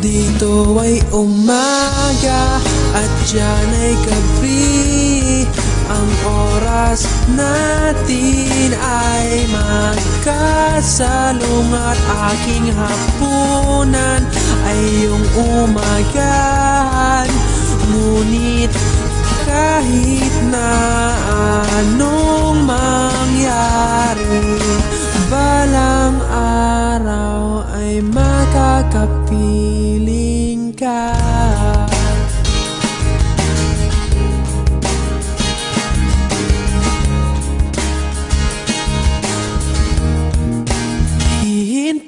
Dito ay umaga at dyan ay gabi. Ang oras natin ay magkasalong At aking hapunan ay yung umagahan. Ngunit kahit na anong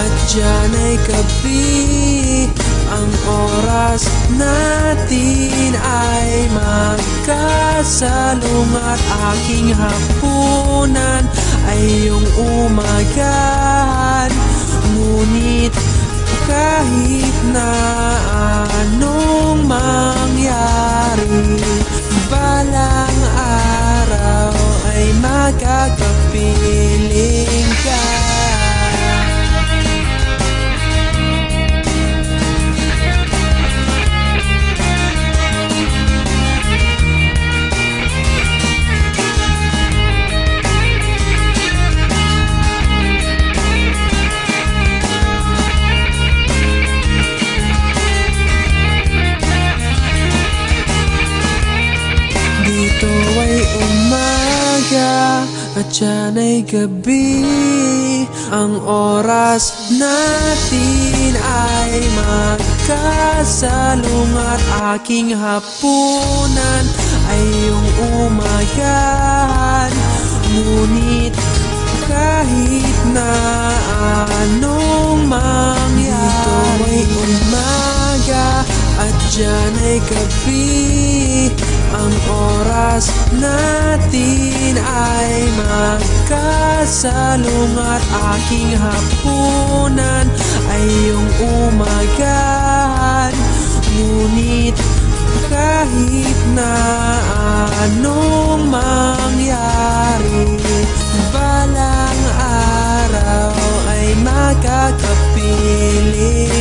at dyan ay gabi Ang oras natin ay magkasalong At aking hapunan ay yung umagahan Ngunit kahit na anong mangyari Balang araw ay magkakapiling at dyan ay gabi. Ang oras natin ay magkasalong At aking hapunan ay yung umagahan Ngunit kahit na anong mangyari Dito ay umaga at dyan ay gabi ang oras natin ay magkasalungat Aking hapunan ay iyong umagahan. Ngunit kahit na anong mangyari Balang araw ay makakapiling